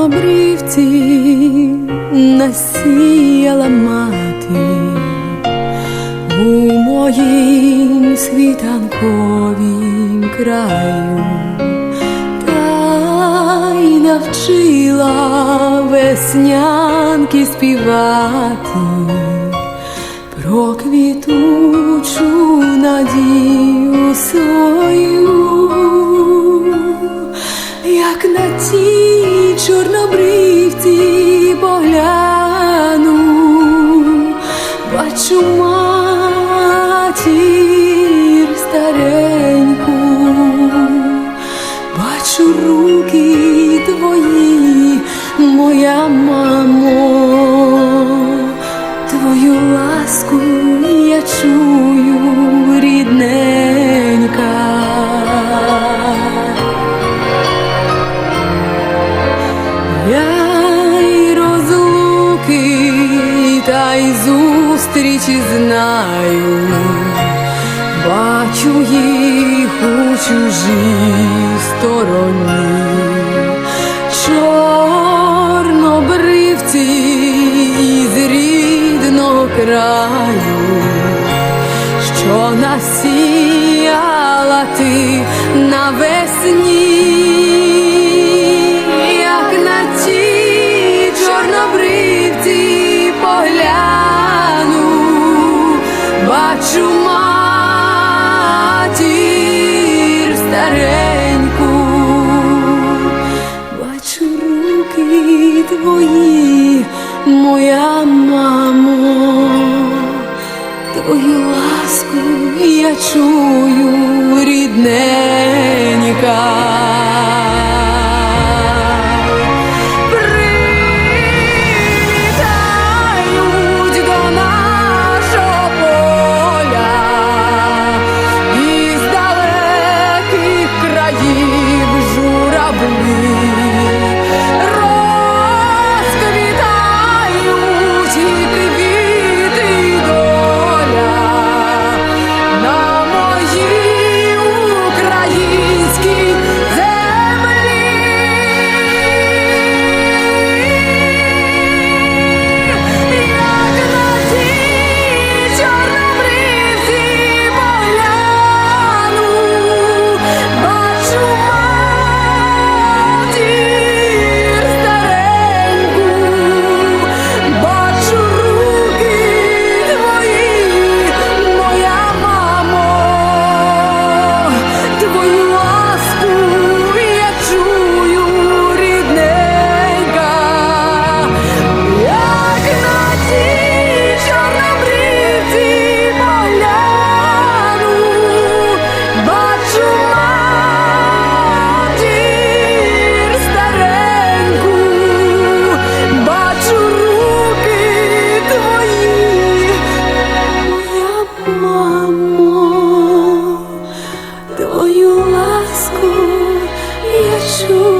чорнобривці насіяла мати. У моїм світанковім краю, та й навчила веснянки співати. Про квітучу надію свою, бачу руки твої, моя мамо. Твою ласку я чую, рідненька. Я й розлуки, та й зустрічі знаю, бачу їх чужій стороні. Чорнобривці із рідного краю, що насіяла ти навесні, твою ласку я чую, рідненька. Твою ласку я чую.